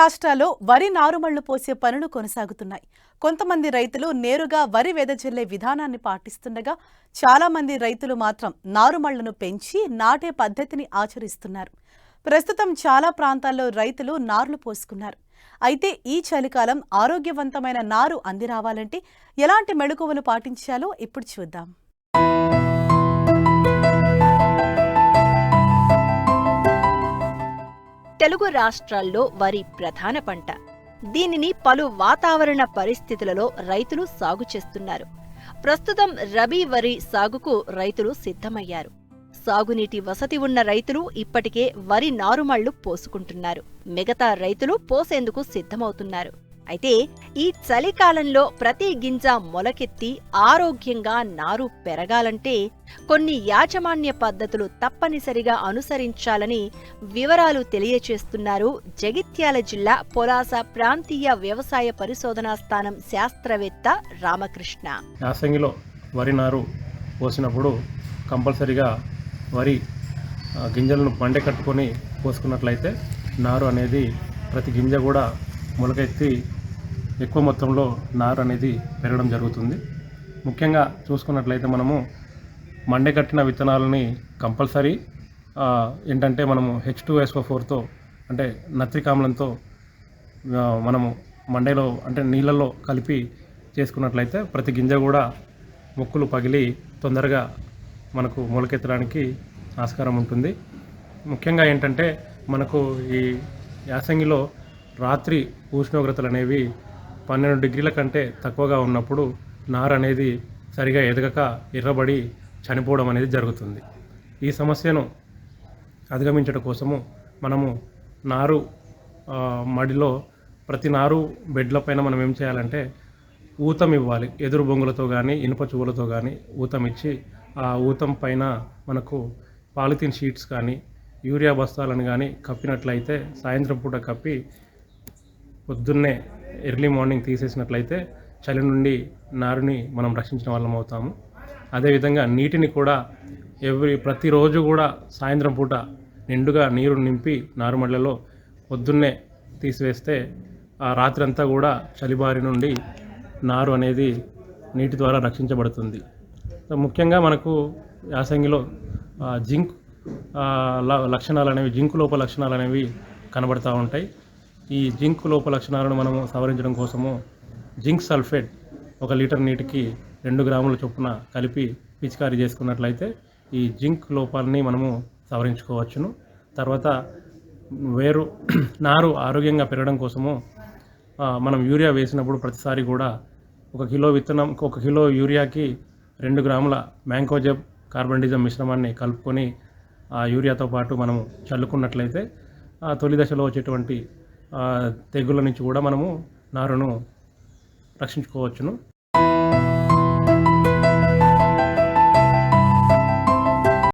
రాష్ట్రాల్లో వరి నారుమళ్ళు పోసే పనులు కొనసాగుతున్నాయి. కొంతమంది రైతులు నేరుగా వరి వెదజల్లే విధానాన్ని పాటిస్తుండగా చాలా మంది రైతులు మాత్రం నారుమళ్ళను పెంచి నాటే పద్ధతిని ఆచరిస్తున్నారు. ప్రస్తుతం చాలా ప్రాంతాల్లో రైతులు నార్లు పోసుకున్నారు. అయితే ఈ చలికాలం ఆరోగ్యవంతమైన నారు అందిరావాలంటే ఎలాంటి మెళకువలు పాటించాలో ఇప్పుడు చూద్దాం. తెలుగు రాష్ట్రాల్లో వరి ప్రధాన పంట. దీనిని పలు వాతావరణ పరిస్థితులలో రైతులు సాగు చేస్తున్నారు. ప్రస్తుతం రబీ వరి సాగుకు రైతులు సిద్ధమయ్యారు. సాగునీటి వసతి ఉన్న రైతులు ఇప్పటికే వరి నారుమళ్ళు పోసుకుంటున్నారు. మిగతా రైతులు పోసేందుకు సిద్ధమవుతున్నారు. అయితే ఈ చలికాలంలో ప్రతి గింజ మొలకెత్తి ఆరోగ్యంగా నారు పెరగాలంటే కొన్ని యాజమాన్య పద్ధతులు తప్పనిసరిగా అనుసరించాలని వివరాలు తెలియచేస్తున్నారు జగిత్యాల జిల్లా పొలాస ప్రాంతీయ వ్యవసాయ పరిశోధనా స్థానం శాస్త్రవేత్త రామకృష్ణ. యాసంగిలో వరి నారు పోసినప్పుడు కంపల్సరిగా వరి గింజలను బండె కట్టుకొని పోసుకున్నట్లయితే నారు అనేది ప్రతి గింజ కూడా మొలకెత్తి ఎక్కువ మొత్తంలో నారు అనేది పెరగడం జరుగుతుంది. ముఖ్యంగా చూసుకున్నట్లయితే మనము మండే కట్టిన విత్తనాలని కంపల్సరీ ఏంటంటే మనము హెచ్ టూ ఎస్ఓ ఫోర్తో అంటే నత్రికామ్లంతో మనము మండేలో అంటే నీళ్ళల్లో కలిపి చేసుకున్నట్లయితే ప్రతి గింజ కూడా మొక్కులు పగిలి తొందరగా మనకు మొలకెత్తడానికి ఆస్కారం ఉంటుంది. ముఖ్యంగా ఏంటంటే మనకు ఈ యాసంగిలో రాత్రి ఉష్ణోగ్రతలు అనేవి పన్నెండు డిగ్రీల కంటే తక్కువగా ఉన్నప్పుడు నార అనేది సరిగా ఎదగక ఎర్రబడి చనిపోవడం అనేది జరుగుతుంది. ఈ సమస్యను అధిగమించడం కోసము మనము నారు మడిలో ప్రతి నారు బెడ్ల పైన మనం ఏం చేయాలంటే ఊతం ఇవ్వాలి. ఎదురు బొంగులతో కానీ ఇనుప చువ్వలతో కానీ ఊతం ఇచ్చి ఆ ఊతం పైన మనకు పాలిథిన్ షీట్స్ కానీ యూరియా బస్తాలను కానీ కప్పినట్లయితే సాయంత్రం పూట కప్పి పొద్దున్నే ఎర్లీ మార్నింగ్ తీసేసినట్లయితే చలి నుండి నారుని మనం రక్షించిన వాళ్ళం అవుతాము. అదేవిధంగా నీటిని కూడా ఎవ్రీ ప్రతిరోజు కూడా సాయంత్రం పూట నిండుగా నీరు నింపి నారుమళ్ళలో పొద్దున్నే తీసివేస్తే ఆ రాత్రి అంతా కూడా చలిబారి నుండి నారు అనేది నీటి ద్వారా రక్షించబడుతుంది. ముఖ్యంగా మనకు యాసంగిలో జింక్ లక్షణాలు అనేవి జింకు లోప లక్షణాలు అనేవి కనబడతా ఉంటాయి. ఈ జింక్ లోప లక్షణాలను మనము సవరించడం కోసము జింక్ సల్ఫేట్ ఒక లీటర్ నీటికి రెండు గ్రాముల చొప్పున కలిపి పిచికారీ చేసుకున్నట్లయితే ఈ జింక్ లోపాలని మనము సవరించుకోవచ్చును. తర్వాత వేరు నారు ఆరోగ్యంగా పెరగడం కోసము మనం యూరియా వేసినప్పుడు ప్రతిసారి కూడా ఒక కిలో విత్తనం ఒక కిలో యూరియాకి రెండు గ్రాముల మ్యాంకోజబ్ కార్బన్డిజం మిశ్రమాన్ని కలుపుకొని ఆ యూరియాతో పాటు మనము చల్లుకున్నట్లయితే ఆ తొలి దశలో వచ్చేటువంటి తెగుళ్ళ నుంచి కూడా మనము నారును రక్షించుకోవచ్చును.